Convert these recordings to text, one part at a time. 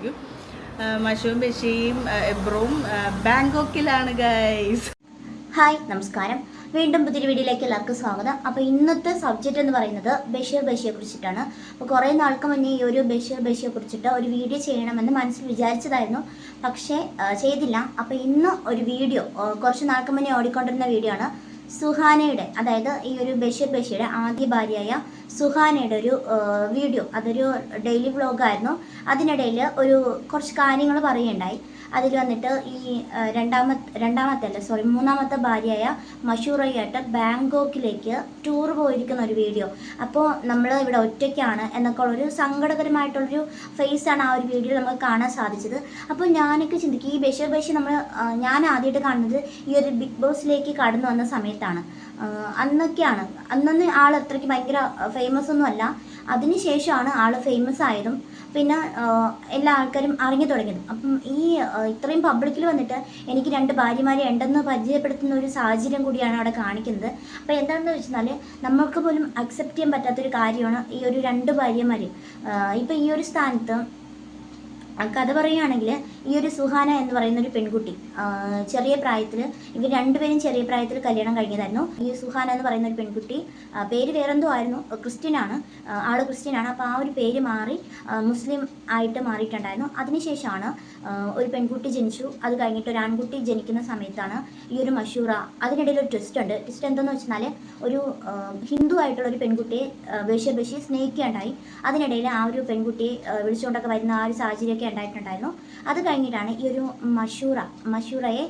വിചാരിക്കും മഷവും ബഷീം എബ്രും ബാങ്കോക്കിലാണ് guys hi നമസ്കാരം. വീണ്ടും പുതിയൊരു വീഡിയോയിലേക്ക് എല്ലാവർക്കും സ്വാഗതം. അപ്പോൾ ഇന്നത്തെ സബ്ജക്റ്റ് എന്ന് പറയുന്നത് ബഷീർ ബഷിയെ കുറിച്ചിട്ടാണ്. അപ്പോൾ കുറേ നാൾക്ക് മുന്നേ ഈ ഒരു ബഷീർ ബഷിയെ കുറിച്ചിട്ട് ഒരു വീഡിയോ ചെയ്യണമെന്ന് മനസ്സിൽ വിചാരിച്ചതായിരുന്നു. പക്ഷേ ചെയ്തില്ല. അപ്പോൾ ഇന്ന് ഒരു വീഡിയോ കുറച്ച് നാൾക്ക് മുന്നേ ഓടിക്കൊണ്ടിരുന്ന വീഡിയോ ആണ്. സുഹാനയുടെ അതായത് ഈ ഒരു ബഷീർ ബഷീറുടെ ആദ്യ ഭാര്യയായ സുഹാനയുടെ ഒരു വീഡിയോ അതൊരു ഡെയിലി വ്ലോഗായിരുന്നു അതിനിടയിൽ ഒരു കുറച്ച് കാര്യങ്ങൾ പറയുകയുണ്ടായി. അതിൽ വന്നിട്ട് ഈ രണ്ടാമത്തെ രണ്ടാമത്തെ അല്ല സോറി മൂന്നാമത്തെ ഭാര്യയായ മഷൂറയായിട്ട് ബാങ്കോക്കിലേക്ക് ടൂർ പോയിരിക്കുന്ന ഒരു വീഡിയോ അപ്പോൾ നമ്മൾ ഇവിടെ ഒറ്റയ്ക്കാണ് എന്നൊക്കെ ഉള്ളൊരു സങ്കടകരമായിട്ടുള്ളൊരു ഫേസാണ് ആ ഒരു വീഡിയോ നമുക്ക് കാണാൻ സാധിച്ചത്. അപ്പോൾ ഞാനൊക്കെ ചിന്തിക്കും ഈ ബഷീർ ബഷീർ നമ്മൾ ഞാൻ ആദ്യമായിട്ട് കാണുന്നത് ഈ ഒരു ബിഗ് ബോസിലേക്ക് കടന്നു വന്ന സമയത്താണ്. അന്നൊക്കെയാണ് അന്നൊന്നും ആൾ അത്രയ്ക്ക് ഭയങ്കര ഫേമസ് ഒന്നും അല്ല. അതിനുശേഷമാണ് ആൾ ഫേമസ് ആയതും പിന്നെ എല്ലാ ആൾക്കാരും അറിഞ്ഞു തുടങ്ങിയതും. അപ്പം ഈ ഇത്രയും പബ്ലിക്കിൽ വന്നിട്ട് എനിക്ക് രണ്ട് ഭാര്യമാരെ ഉണ്ടെന്ന് പരിചയപ്പെടുത്തുന്ന ഒരു സാഹചര്യം കൂടിയാണ് അവിടെ കാണിക്കുന്നത്. അപ്പോൾ എന്താണെന്ന് വെച്ചാൽ നമ്മൾക്ക് പോലും അക്സെപ്റ്റ് ചെയ്യാൻ പറ്റാത്തൊരു കാര്യമാണ് ഈ ഒരു രണ്ട് ഭാര്യമാർ ഇപ്പോൾ ഈ ഒരു സ്ഥാനത്ത് കഥ പറയുകയാണെങ്കിൽ ഈ ഒരു സുഹാന എന്ന് പറയുന്ന ഒരു പെൺകുട്ടി ചെറിയ പ്രായത്തിൽ ഇവർ രണ്ടുപേരും ചെറിയ പ്രായത്തിൽ കല്യാണം കഴിഞ്ഞതായിരുന്നു. ഈ സുഹാന എന്ന് പറയുന്ന ഒരു പെൺകുട്ടി പേര് വേറെന്തോ ആയിരുന്നു ക്രിസ്ത്യനാണ് ആൾ ക്രിസ്ത്യനാണ്. അപ്പോൾ ആ ഒരു പേര് മാറി മുസ്ലിം ആയിട്ട് മാറിയിട്ടുണ്ടായിരുന്നു. അതിനുശേഷമാണ് ഒരു പെൺകുട്ടി ജനിച്ചു. അത് കഴിഞ്ഞിട്ട് ഒരു ആൺകുട്ടി ജനിക്കുന്ന സമയത്താണ് ഈ ഒരു മഷൂറ അതിനിടയിൽ ഒരു ട്വിസ്റ്റ് ഉണ്ട്. ട്വിസ്റ്റ് എന്തെന്ന് വെച്ചാൽ ഒരു ഹിന്ദു ആയിട്ടുള്ള ഒരു പെൺകുട്ടിയെ ബഷീർ ബഷീർ സ്നേഹിക്കുകയുണ്ടായി. അതിനിടയിൽ ആ ഒരു പെൺകുട്ടിയെ വിളിച്ചുകൊണ്ടൊക്കെ വരുന്ന ആ ഒരു സാഹചര്യമൊക്കെ ഉണ്ടായിട്ടുണ്ടായിരുന്നു. അത് കഴിഞ്ഞിട്ടാണ് ഈ ഒരു മഷൂറ മഷൂറയെ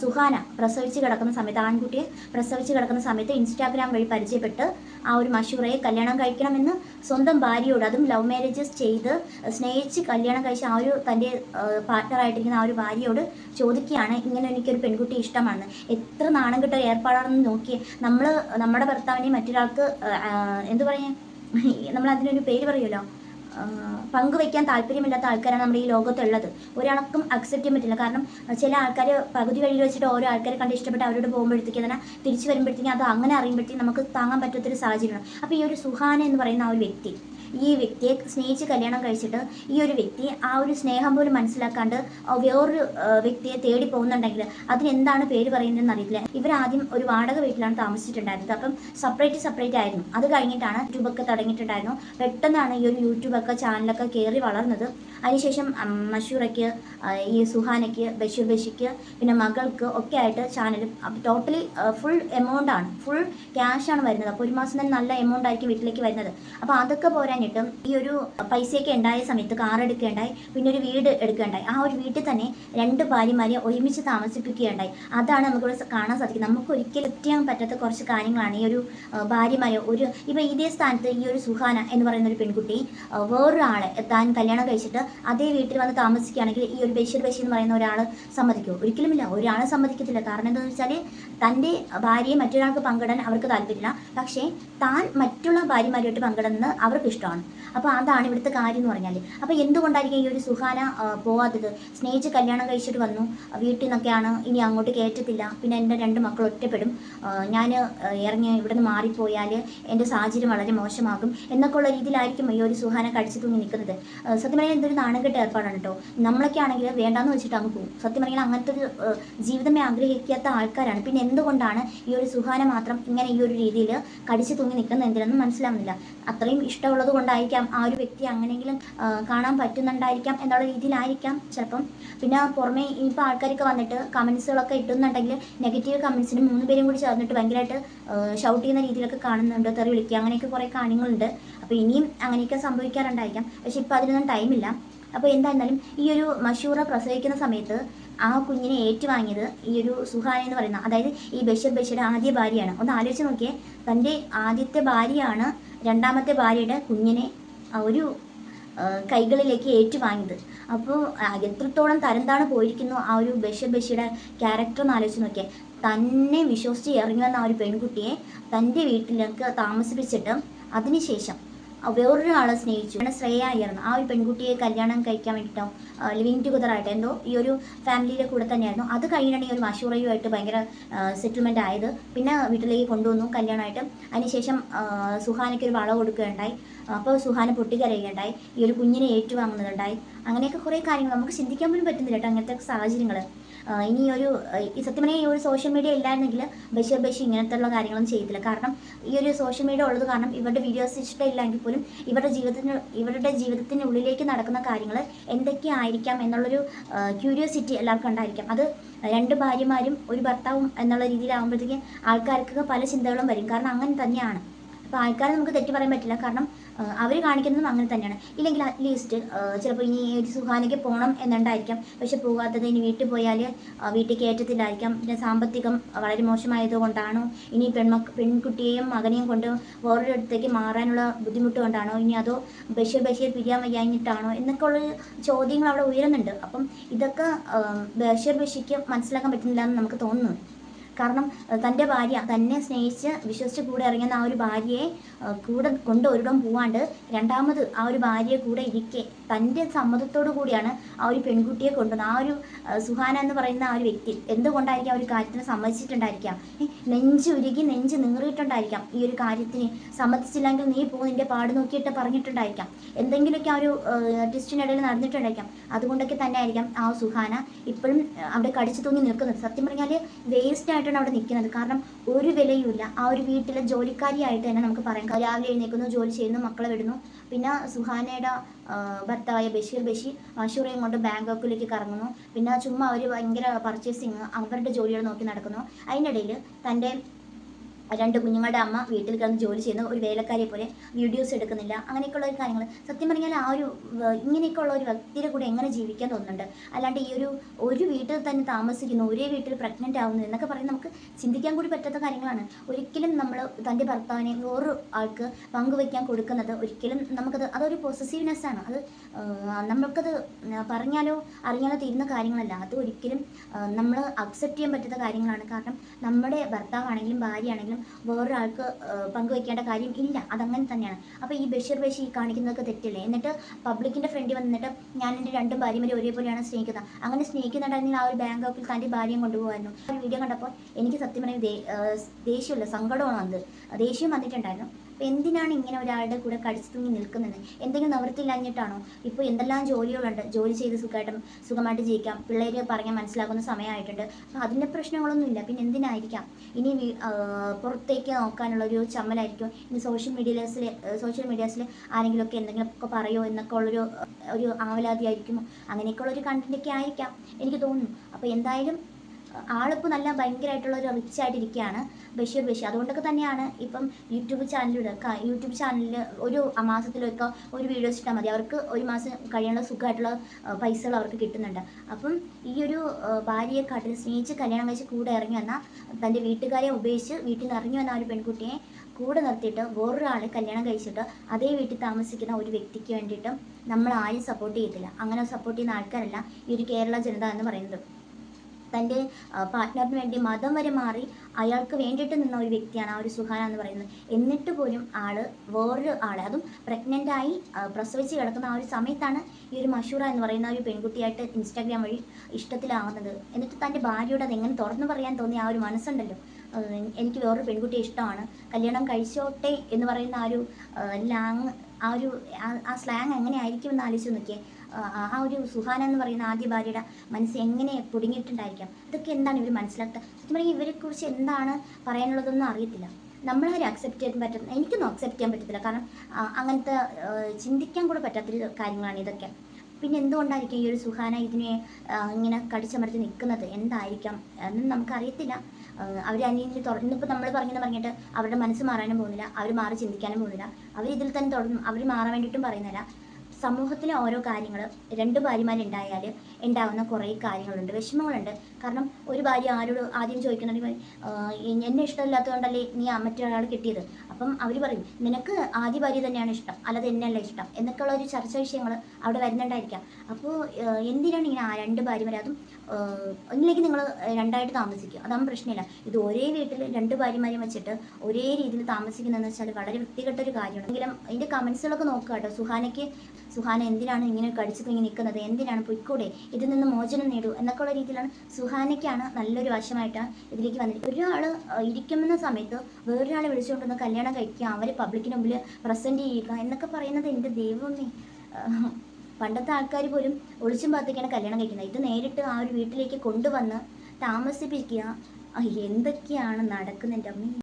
സുഹാന പ്രസവിച്ച് കിടക്കുന്ന സമയത്ത് ആൺകുട്ടിയെ പ്രസവിച്ച് കിടക്കുന്ന സമയത്ത് ഇൻസ്റ്റാഗ്രാം വഴി പരിചയപ്പെട്ട് ആ ഒരു മഷൂറയെ കല്യാണം കഴിക്കണമെന്ന് സ്വന്തം ഭാര്യയോട് അതും ലവ് മാരേജസ് ചെയ്ത് സ്നേഹിച്ച് കല്യാണം കഴിച്ച ആ ഒരു തന്റെ പാർട്ട്ണറായിട്ടിരിക്കുന്ന ആ ഒരു ഭാര്യയോട് ചോദിക്കുകയാണ് ഇങ്ങനെ എനിക്കൊരു പെൺകുട്ടി ഇഷ്ടമാണ്. എത്ര നാണം കിട്ട ഏർപ്പാടാണെന്ന് നോക്കി നമ്മൾ നമ്മുടെ ഭർത്താവിനെ മറ്റൊരാൾക്ക് എന്തു പറയാ? നമ്മൾ അതിനൊരു പേര് പറയുമല്ലോ. പങ്കുവയ്ക്കാൻ താല്പര്യമില്ലാത്ത ആൾക്കാരാണ് നമ്മുടെ ഈ ലോകത്തുള്ളത്. ഒരാൾക്കും അക്സെപ്റ്റ് ചെയ്യാൻ പറ്റില്ല. കാരണം ചില ആൾക്കാർ പകുതി വഴിയിൽ വെച്ചിട്ട് ഓരോ ആൾക്കാരെ കണ്ട് ഇഷ്ടപ്പെട്ട് അവരോട് പോകുമ്പോഴത്തേക്ക് തന്നെ തിരിച്ചു വരുമ്പോഴത്തേക്കും അത് അങ്ങനെ അറിയുമ്പോഴത്തേക്കും നമുക്ക് താങ്ങാൻ പറ്റാത്തൊരു സാഹചര്യമാണ്. അപ്പോൾ ഈ ഒരു സുഹാന എന്ന് പറയുന്ന ആ ഒരു വ്യക്തി ഈ വ്യക്തിയെ സ്നേഹിച്ച് കല്യാണം കഴിച്ചിട്ട് ഈ ഒരു വ്യക്തി ആ ഒരു സ്നേഹം പോലും മനസ്സിലാക്കാണ്ട് വേറൊരു വ്യക്തിയെ തേടി പോകുന്നുണ്ടെങ്കിൽ അതിനെന്താണ് പേര് പറയുന്നതെന്ന് അറിയില്ല ഇവരാദ്യം ഒരു വാടക വീട്ടിലാണ് താമസിച്ചിട്ടുണ്ടായിരുന്നത്. അപ്പം സെപ്പറേറ്റ് സെപ്പറേറ്റ് ആയിരുന്നു. അത് കഴിഞ്ഞിട്ടാണ് യൂട്യൂബൊക്കെ തുടങ്ങിയിട്ടുണ്ടായിരുന്നു. പെട്ടെന്നാണ് ഈ ഒരു യൂട്യൂബൊക്കെ ചാനലൊക്കെ കയറി വളർന്നത്. അതിനുശേഷം മഷൂറയ്ക്ക് ഈ സുഹാനയ്ക്ക് ബഷീർ ബഷിക്ക് പിന്നെ മകൾക്ക് ഒക്കെ ആയിട്ട് ചാനലും ടോട്ടലി ഫുൾ എമൗണ്ട് ആണ്. ഫുൾ ക്യാഷാണ് വരുന്നത്. അപ്പോൾ ഒരു മാസം തന്നെ നല്ല എമൗണ്ട് ആയിരിക്കും വീട്ടിലേക്ക് വരുന്നത്. അപ്പോൾ അതൊക്കെ പോരാഞ്ഞിട്ടും ഈ ഒരു പൈസയൊക്കെ ഉണ്ടായ സമയത്ത് കാർ എടുക്കുകയുണ്ടായി. പിന്നെ ഒരു വീട് എടുക്കുകയുണ്ടായി. ആ ഒരു വീട്ടിൽ തന്നെ രണ്ട് ഭാര്യമാരെ ഒരുമിച്ച് താമസിപ്പിക്കുകയുണ്ടായി. അതാണ് നമുക്കിവിടെ കാണാൻ സാധിക്കുന്നത്. നമുക്ക് ഒരിക്കലും ചെയ്യാൻ പറ്റാത്ത കുറച്ച് കാര്യങ്ങളാണ് ഈ ഒരു ഭാര്യമാരെ ഒരു ഇപ്പോൾ ഇതേ സ്ഥാനത്ത് ഈ ഒരു സുഹാന എന്ന് പറയുന്ന ഒരു പെൺകുട്ടി വേറൊരാളെ താൻ കല്യാണം കഴിച്ചിട്ട് അതേ വീട്ടിൽ വന്ന് താമസിക്കുകയാണെങ്കിൽ ഈ ഒരു ബഷീർ ബഷീർ എന്ന് പറയുന്ന ഒരാൾ സമ്മതിക്കുമോ ഒരിക്കലുമില്ല. ഒരാൾ സമ്മതിക്കത്തില്ല. കാരണം എന്താണെന്ന് വെച്ചാൽ തന്റെ ഭാര്യയെ മറ്റൊരാൾക്ക് പങ്കിടാൻ അവർക്ക് താല്പര്യമില്ല. പക്ഷേ താൻ മറ്റുള്ള ഭാര്യമാരുമായിട്ട് പങ്കിടുന്നത് അവർക്ക് ഇഷ്ടമാണ് അപ്പോൾ അതാണ് ഇവിടുത്തെ കാര്യം എന്ന് പറഞ്ഞാൽ അപ്പോൾ എന്തുകൊണ്ടായിരിക്കും ഈ ഒരു സുഹാന പോവാത്തത്? സ്നേഹിച്ച് കല്യാണം കഴിച്ചിട്ട് വന്നു. വീട്ടിൽ നിന്നൊക്കെയാണ് ഇനി അങ്ങോട്ട് കയറ്റത്തില്ല. പിന്നെ എന്റെ രണ്ട് മക്കൾ ഒറ്റപ്പെടും. ഞാൻ ഇറങ്ങി ഇവിടെ നിന്ന് മാറിപ്പോയാൽ എന്റെ സാഹചര്യം വളരെ മോശമാകും. എന്നൊക്കെ ഉള്ള രീതിയിലായിരിക്കും ഈ ഒരു സുഹാന കടിച്ചു തൂങ്ങി നിൽക്കുന്നത് സത്യം പറഞ്ഞാൽ എന്തൊരു നാണുകെട്ട് ഏർപ്പാടാണ് കേട്ടോ. നമ്മളൊക്കെ ആണെങ്കിൽ വേണ്ടാന്ന് വെച്ചിട്ട് അങ്ങ് പോകും സത്യം പറഞ്ഞാൽ അങ്ങനത്തെ ഒരു ജീവിതമേ ആഗ്രഹിക്കാത്ത ആൾക്കാരാണ്. പിന്നെ എന്തുകൊണ്ടാണ് ഈ ഒരു സുഹാന മാത്രം ഇങ്ങനെ ഈ ഒരു രീതിയിൽ കടിച്ചു തൂങ്ങി നിൽക്കുന്നത് എന്തിനെന്ന് മനസ്സിലാവുന്നില്ല. അത്രയും ഇഷ്ടമുള്ളത് കൊണ്ടായിരിക്കാം ആ ഒരു വ്യക്തി അങ്ങനെയെങ്കിലും കാണാൻ പറ്റുന്നുണ്ടായിരിക്കാം എന്നുള്ള രീതിയിലായിരിക്കാം ചിലപ്പം. പിന്നെ പുറമെ ഇപ്പോൾ ആൾക്കാരൊക്കെ വന്നിട്ട് കമൻസുകളൊക്കെ ഇട്ടുന്നുണ്ടെങ്കിൽ നെഗറ്റീവ് കമൻസിന് മൂന്ന് പേരും കൂടി ചേർന്നിട്ട് ഭയങ്കരമായിട്ട് ഷൗട്ട് ചെയ്യുന്ന രീതിയിലൊക്കെ കാണുന്നുണ്ട് തെറി വിളിക്കുക അങ്ങനെയൊക്കെ കുറേ കാര്യങ്ങളുണ്ട്. അപ്പോൾ ഇനിയും അങ്ങനെയൊക്കെ സംഭവിക്കാറുണ്ടായിരിക്കാം. പക്ഷേ ഇപ്പോൾ അതിനൊന്നും ടൈമില്ല അപ്പോൾ എന്തായിരുന്നാലും ഈ ഒരു മഷൂറ പ്രസവിക്കുന്ന സമയത്ത് ആ കുഞ്ഞിനെ ഏറ്റുവാങ്ങിയത് ഈ ഒരു സുഹാന എന്ന് പറയുന്ന അതായത് ഈ ബഷീർ ബഷീറുടെ ആദ്യ ഭാര്യയാണ്. ഒന്ന് ആലോചിച്ച് നോക്കിയേ. തന്റെ ആദ്യത്തെ ഭാര്യയാണ് രണ്ടാമത്തെ ഭാര്യയുടെ കുഞ്ഞിനെ ഒരു കൈകളിലേക്ക് ഏറ്റുവാങ്ങിയത്. അപ്പോൾ എത്രത്തോളം തരംതാണ് പോയിരിക്കുന്നു ആ ഒരു ബഷീർ ബഷീറുടെ ക്യാരക്ടർ എന്ന് ആലോചിച്ച് നോക്കിയേ. തന്നെ വിശ്വസിച്ച് ഇറങ്ങി വന്ന ആ ഒരു പെൺകുട്ടിയെ തന്റെ വീട്ടിലേക്ക് താമസിപ്പിച്ചിട്ട് അതിനുശേഷം വേറൊരാളെ സ്നേഹിച്ചു. ശ്രേയ ആയിരുന്നു ആ ഒരു പെൺകുട്ടിയെ കല്യാണം കഴിക്കാൻ വേണ്ടിയിട്ടോ ലിവിങ് ടുഗതറായിട്ട് എന്തോ ഈ ഒരു ഫാമിലിയുടെ കൂടെ തന്നെയായിരുന്നു. അത് കഴിഞ്ഞാണ് ഈ ഒരു മഷൂറയുമായിട്ട് ഭയങ്കര സെറ്റിൽമെന്റ് ആയത്. പിന്നെ വീട്ടിലേക്ക് കൊണ്ടുവന്നു കല്യാണമായിട്ട്. അതിനുശേഷം സുഹാനയ്ക്ക് ഒരു വള കൊടുക്കുകയുണ്ടായി. അപ്പോൾ സുഹാന പൊട്ടിക്കരയുകയുണ്ടായി. ഈ ഒരു കുഞ്ഞിനെ ഏറ്റുവാങ്ങുന്നതുണ്ടായി. അങ്ങനെയൊക്കെ കുറേ കാര്യങ്ങൾ. നമുക്ക് ചിന്തിക്കാൻ പോലും പറ്റുന്നില്ല കേട്ടോ അങ്ങനത്തെ സാഹചര്യങ്ങൾ ഇനി ഒരു സത്യം പറഞ്ഞാൽ ഈ ഒരു സോഷ്യൽ മീഡിയ ഇല്ലായിരുന്നെങ്കിൽ ബഷീർ ബഷീർ ഇങ്ങനത്തെയുള്ള കാര്യങ്ങളൊന്നും ചെയ്യത്തില്ല കാരണം ഈ ഒരു സോഷ്യൽ മീഡിയ ഉള്ളത് കാരണം ഇവരുടെ വീഡിയോസ് ഇഷ്ടമില്ലെങ്കിൽ പോലും ഇവരുടെ ജീവിതത്തിന് ഇവരുടെ ജീവിതത്തിന് ഉള്ളിലേക്ക് നടക്കുന്ന കാര്യങ്ങൾ എന്തൊക്കെയായിരിക്കാം എന്നുള്ളൊരു ക്യൂരിയോസിറ്റി എല്ലാവർക്കും ഉണ്ടായിരിക്കാം. അത് രണ്ട് ഭാര്യമാരും ഒരു ഭർത്താവും എന്നുള്ള രീതിയിലാകുമ്പോഴത്തേക്ക് ആൾക്കാർക്ക് പല ചിന്തകളും വരും. കാരണം അങ്ങനെ തന്നെയാണ്. അപ്പോൾ ആൾക്കാരെ നമുക്ക് തെറ്റി പറയാൻ പറ്റില്ല. കാരണം അവർ കാണിക്കുന്നതും അങ്ങനെ തന്നെയാണ്. ഇല്ലെങ്കിൽ അറ്റ്ലീസ്റ്റ് ചിലപ്പോൾ ഇനി ഒരു സുഹാനയ്ക്ക് പോകണം എന്നുണ്ടായിരിക്കാം. പക്ഷെ പോകാത്തത് ഇനി വീട്ടിൽ പോയാൽ വീട്ടിൽ കയറ്റത്തില്ലായിരിക്കാം. പിന്നെ സാമ്പത്തികം വളരെ മോശമായതുകൊണ്ടാണോ ഇനി പെൺമക്ക പെൺകുട്ടിയെയും മകനെയും കൊണ്ട് വേറൊരിടത്തേക്ക് മാറാനുള്ള ബുദ്ധിമുട്ട് കൊണ്ടാണോ? ഇനി അതോ ബഷീർ ബഷീർ പിരിയാൻ വയ്യാഞ്ഞിട്ടാണോ? എന്നൊക്കെ ഉള്ള ചോദ്യങ്ങൾ അവിടെ ഉയരുന്നുണ്ട്. അപ്പം ഇതൊക്കെ ബഷീർ ബഷീർക്ക് മനസ്സിലാക്കാൻ പറ്റുന്നില്ല എന്ന് നമുക്ക് തോന്നുന്നു കാരണം തന്റെ ഭാര്യ തന്നെ സ്നേഹിച്ച് വിശ്വസിച്ച് കൂടെ ഇറങ്ങുന്ന ആ ഒരു ഭാര്യയെ കൂടെ കൊണ്ട് ഒരിടം പോവാണ്ട് രണ്ടാമത് ആ ഒരു ഭാര്യയെ കൂടെ ഇരിക്കെ തന്റെ സമ്മതത്തോടു കൂടിയാണ് ആ ഒരു പെൺകുട്ടിയെ കൊണ്ടുവന്നത്. ആ ഒരു സുഹാന എന്ന് പറയുന്ന ആ ഒരു വ്യക്തി എന്തുകൊണ്ടായിരിക്കും ആ ഒരു കാര്യത്തിന് സമ്മതിച്ചിട്ടുണ്ടായിരിക്കാം? ഏ, നെഞ്ച് നീറിയിട്ടുണ്ടായിരിക്കാം ഈ ഒരു കാര്യത്തിന്. സമ്മതിച്ചില്ലെങ്കിൽ നീ പോ നിന്റെ പാട് നോക്കിയിട്ട് പറഞ്ഞിട്ടുണ്ടായിരിക്കാം. എന്തെങ്കിലുമൊക്കെ ആ ഒരു ടെസ്റ്റിനിടയിൽ നടന്നിട്ടുണ്ടായിരിക്കാം. അതുകൊണ്ടൊക്കെ തന്നെ ആയിരിക്കാം ആ സുഹാന ഇപ്പോഴും അവിടെ കടിച്ചു തൂങ്ങി നിൽക്കുന്നത്. സത്യം പറഞ്ഞാൽ വേസ്റ്റ് ആയിട്ടാണ് അവിടെ നിൽക്കുന്നത്. കാരണം ഒരു വിലയുമില്ല. ആ ഒരു വീട്ടിലെ ജോലിക്കാരിയായിട്ട് തന്നെ നമുക്ക് പറയാം രാവിലെ എഴുന്നേക്കുന്നു ജോലി ചെയ്യുന്നു മക്കളെ വിടുന്നു. പിന്നെ സുഹാനയുടെ ഭർത്താവായ ബഷീർ ബഷീർ മഷൂറയും കൊണ്ട് ബാങ്കോക്കിലേക്ക് കറങ്ങുന്നു. പിന്നെ ചുമ്മാ അവർ ഭയങ്കര പർച്ചേസിങ് അവരുടെ ജോലികൾ നോക്കി നടക്കുന്നു. അതിനിടയിൽ തന്റെ രണ്ട് കുഞ്ഞുങ്ങളുടെ അമ്മ വീട്ടിൽ കിടന്ന് ജോലി ചെയ്യുന്ന ഒരു വേലക്കാരിയെ പോലെ വീഡിയോസ് എടുക്കുന്നില്ല. അങ്ങനെയൊക്കെയുള്ള ഒരു കാര്യങ്ങൾ സത്യം പറഞ്ഞാൽ ആ ഒരു ഇങ്ങനെയൊക്കെയുള്ള ഒരു വ്യക്തിയുടെ കൂടെ എങ്ങനെ ജീവിക്കാൻ തോന്നുന്നുണ്ട്? അല്ലാണ്ട് ഈ ഒരു ഒരു വീട്ടിൽ തന്നെ താമസിക്കുന്ന ഒരേ വീട്ടിൽ പ്രഗ്നന്റ് ആവുന്നു എന്നൊക്കെ പറഞ്ഞ് നമുക്ക് ചിന്തിക്കാൻ കൂടി പറ്റാത്ത കാര്യങ്ങളാണ്. ഒരിക്കലും നമ്മൾ തന്റെ ഭർത്താവിനെ വേറൊരു ആൾക്ക് പങ്കുവയ്ക്കാൻ കൊടുക്കുന്നത് ഒരിക്കലും നമുക്കത് അതൊരു പൊസസീവ്നെസ് ആണ്. അത് നമ്മൾക്കത് പറഞ്ഞാലോ അറിഞ്ഞാലോ തീരുന്ന കാര്യങ്ങളല്ല. അത് ഒരിക്കലും നമ്മൾ അക്സെപ്റ്റ് ചെയ്യാൻ പറ്റാത്ത കാര്യങ്ങളാണ്. കാരണം നമ്മുടെ ഭർത്താവാണെങ്കിലും ഭാര്യയാണെങ്കിലും വേറൊരാൾക്ക് പങ്കുവയ്ക്കേണ്ട കാര്യം ഇല്ല. അതങ്ങനെ തന്നെയാണ്. അപ്പോൾ ഈ ബഷീർ ബഷി കാണിക്കുന്നതൊക്കെ തെറ്റില്ലേ? എന്നിട്ട് പബ്ലിക്കിന്റെ ഫ്രണ്ടിൽ വന്നിട്ട് ഞാൻ എന്റെ രണ്ടും ഭാര്യമാരെ ഒരേപോലെയാണ് സ്നേഹിക്കുന്നത്. അങ്ങനെ സ്നേഹിക്കുന്നുണ്ടായിരുന്നെങ്കിൽ ആ ഒരു ബാങ്കോക്കിൽ തന്റെ ഭാര്യയും കൊണ്ടുപോകായിരുന്നു. ആ വീഡിയോ കണ്ടപ്പോൾ എനിക്ക് സത്യം പറയുന്നത് ദേഷ്യമില്ല. സങ്കടമാണ് വന്നത് ദേഷ്യം വന്നിട്ടുണ്ടായിരുന്നു. എന്തിനാണ് ഇങ്ങനെ ഒരാളുടെ കൂടെ കടിച്ചു തൂങ്ങി നിൽക്കുന്നത്? എന്തെങ്കിലും നിവൃത്തിയില്ലാഞ്ഞിട്ടാണോ ഇപ്പോൾ എന്തെല്ലാം ജോലികളുണ്ട്? ജോലി ചെയ്ത് സുഖമായിട്ട് സുഖമായിട്ട് ജീവിക്കാം. പിള്ളേർ പറഞ്ഞാൽ മനസ്സിലാക്കുന്ന സമയമായിട്ടുണ്ട്. അപ്പോൾ അതിന്റെ പ്രശ്നങ്ങളൊന്നുമില്ല. പിന്നെ എന്തിനായിരിക്കാം? ഇനി പുറത്തേക്ക് നോക്കാനുള്ള ഒരു ചമ്മലായിരിക്കും. ഇനി സോഷ്യൽ മീഡിയസിൽ സോഷ്യൽ മീഡിയാസിൽ എന്തെങ്കിലും ഒക്കെ പറയുമോ എന്നൊക്കെ ഉള്ളൊരു ഒരു ആവലാതിയായിരിക്കുമോ? അങ്ങനെയൊക്കെയുള്ള ഒരു കണ്ടന്റൊക്കെ ആയിരിക്കാം. എനിക്ക് തോന്നുന്നു. അപ്പോൾ എന്തായാലും ആളിപ്പോൾ നല്ല ഭയങ്കരമായിട്ടുള്ള ഒരു റിച്ച് ആയിട്ടിരിക്കുകയാണ് ബഷീർ ബഷീർ. അതുകൊണ്ടൊക്കെ തന്നെയാണ് ഇപ്പം യൂട്യൂബ് ചാനലിലൂടെ യൂട്യൂബ് ചാനലിൽ ഒരു മാസത്തിലൊക്കെ ഒരു വീഡിയോസ് ഇട്ടാൽ മതി. അവർക്ക് ഒരു മാസം കഴിയാനുള്ള സുഖമായിട്ടുള്ള പൈസകൾ അവർക്ക് കിട്ടുന്നുണ്ട്. അപ്പം ഈ ഒരു ഭാര്യയെ കാട്ടിൽ സ്നേഹിച്ച് കല്യാണം കഴിച്ച് കൂടെ ഇറങ്ങി വന്ന തന്റെ വീട്ടുകാരെ ഉപേക്ഷിച്ച് വീട്ടിൽ നിന്ന് ഇറങ്ങി വന്ന ഒരു പെൺകുട്ടിയെ കൂടെ നിർത്തിയിട്ട് വേറൊരാളെ കല്യാണം കഴിച്ചിട്ട് അതേ വീട്ടിൽ താമസിക്കുന്ന ഒരു വ്യക്തിക്ക് വേണ്ടിയിട്ട് നമ്മൾ ആരും സപ്പോർട്ട് ചെയ്യത്തില്ല. അങ്ങനെ സപ്പോർട്ട് ചെയ്യുന്ന ആൾക്കാരല്ല ഈ ഒരു കേരള ജനത എന്ന് പറയുന്നത്. തന്റെ പാർട്ട്ണറിന് വേണ്ടി മതം വരെ മാറി അയാൾക്ക് വേണ്ടിയിട്ട് നിന്ന ഒരു വ്യക്തിയാണ് ആ ഒരു സുഹാന എന്ന് പറയുന്നത്. എന്നിട്ട് പോലും ആൾ വേറൊരു ആളെ അതും പ്രഗ്നന്റായി പ്രസവിച്ച് കിടക്കുന്ന ആ ഒരു സമയത്താണ് ഈ ഒരു മഷൂറ എന്ന് പറയുന്ന ഒരു പെൺകുട്ടിയായിട്ട് ഇൻസ്റ്റാഗ്രാം വഴി ഇഷ്ടത്തിലാവുന്നത്. എന്നിട്ട് തന്റെ ഭാര്യയോട് അത് എങ്ങനെ തുറന്നു പറയാൻ തോന്നിയ ആ ഒരു മനസ്സുണ്ടല്ലോ. എനിക്ക് വേറൊരു പെൺകുട്ടി ഇഷ്ടമാണ്. കല്യാണം കഴിച്ചോട്ടെ എന്ന് പറയുന്ന ആ ഒരു ലാങ് ആ ഒരു ആ സ്ലാങ് എങ്ങനെയായിരിക്കും എന്ന് ആലോചിച്ച് നോക്കിയേ. ആ ഒരു സുഹാന എന്ന് പറയുന്ന ആദ്യ ഭാര്യയുടെ മനസ്സ് എങ്ങനെ പൊടിഞ്ഞിട്ടുണ്ടായിരിക്കാം? അതൊക്കെ എന്താണ് ഇവർ മനസ്സിലാക്കുക സത്യം പറഞ്ഞാൽ ഇവരെ കുറിച്ച് എന്താണ് പറയാനുള്ളതൊന്നും അറിയത്തില്ല. നമ്മളാരും അക്സെപ്റ്റ് ചെയ്യാൻ പറ്റുന്ന എനിക്കൊന്നും അക്സെപ്റ്റ് ചെയ്യാൻ പറ്റത്തില്ല. കാരണം അങ്ങനത്തെ ചിന്തിക്കാൻ കൂടെ പറ്റാത്തൊരു കാര്യങ്ങളാണ് ഇതൊക്കെ. പിന്നെ എന്തുകൊണ്ടായിരിക്കും ഈ ഒരു സുഹാന ഇതിനെ ഇങ്ങനെ കടിച്ചമർത്തി നിൽക്കുന്നത് എന്തായിരിക്കാം? എന്നും നമുക്കറിയത്തില്ല അവർ അനിയനിൽ തുടർന്നിപ്പോൾ നമ്മൾ പറഞ്ഞെന്ന് പറഞ്ഞിട്ട് അവരുടെ മനസ്സ് മാറാനും പോകുന്നില്ല. അവർ മാറി ചിന്തിക്കാനും പോകുന്നില്ല. അവർ ഇതിൽ തന്നെ തുടർന്നും അവർ മാറാൻ വേണ്ടിയിട്ടും പറയുന്നില്ല. സമൂഹത്തിലെ ഓരോ കാര്യങ്ങൾ രണ്ട് ഭാര്യമാരുണ്ടായാൽ ഉണ്ടാവുന്ന കുറേ കാര്യങ്ങളുണ്ട് വിഷമങ്ങളുണ്ട്. കാരണം ഒരു ഭാര്യ ആരോട് ആദ്യം ചോദിക്കുന്നുണ്ടെങ്കിൽ എന്നെ ഇഷ്ടമില്ലാത്തതുകൊണ്ടല്ലേ നീ മറ്റൊരാൾ കിട്ടിയത്? അപ്പം അവർ പറയും നിനക്ക് ആദ്യ ഭാര്യ തന്നെയാണ് ഇഷ്ടം അല്ലാതെ എന്നെയല്ല ഇഷ്ടം. എന്നൊക്കെയുള്ള ഒരു ചർച്ച വിഷയങ്ങൾ അവിടെ വരുന്നുണ്ടായിരിക്കാം. അപ്പോൾ എന്തിനാണ് ഇങ്ങനെ ആ രണ്ട് ഭാര്യമാർ അതും ഒന്നിലേക്ക് നിങ്ങൾ രണ്ടായിട്ട് താമസിക്കുക. അതാകുമ്പോൾ പ്രശ്നമില്ല. ഇത് ഒരേ വീട്ടിൽ രണ്ട് ഭാര്യമാരെയും വെച്ചിട്ട് ഒരേ രീതിയിൽ താമസിക്കുന്നതെന്ന് വെച്ചാൽ വളരെ വൃത്തികെട്ട ഒരു കാര്യമാണ്. എങ്കിലും അതിന്റെ കമൻസുകളൊക്കെ നോക്കുക കേട്ടോ. സുഹാനയ്ക്ക് സുഹാന എന്തിനാണ് ഇങ്ങനെ കടിച്ചു തൂങ്ങി നിൽക്കുന്നത്? എന്തിനാണ് പൊയ്ക്കൂടെ? ഇതിൽ നിന്ന് മോചനം നേടൂ എന്നൊക്കെയുള്ള രീതിയിലാണ് സുഹാനയ്ക്കാണ് നല്ലൊരു വശമായിട്ടാണ് ഇതിലേക്ക് വന്നിട്ട് ഒരാൾ ഇരിക്കുന്ന സമയത്ത് വേറൊരാളെ വിളിച്ചുകൊണ്ടുവന്ന് കല്യാണം കഴിക്കുക അവരെ പബ്ലിക്കിന് മുമ്പിൽ പ്രസന്റ് ചെയ്യുക എന്നൊക്കെ പറയുന്നത് എന്റെ ദൈവമേ. പണ്ടത്തെ ആൾക്കാർ പോലും ഒളിച്ചും പാത്തേക്കാണ് കല്യാണം കഴിക്കുന്നത്. ഇത് നേരിട്ട് ആ ഒരു വീട്ടിലേക്ക് കൊണ്ടുവന്ന് താമസിപ്പിക്കുക. എന്തൊക്കെയാണ് നടക്കുന്നത് എന്റെ അമ്മ?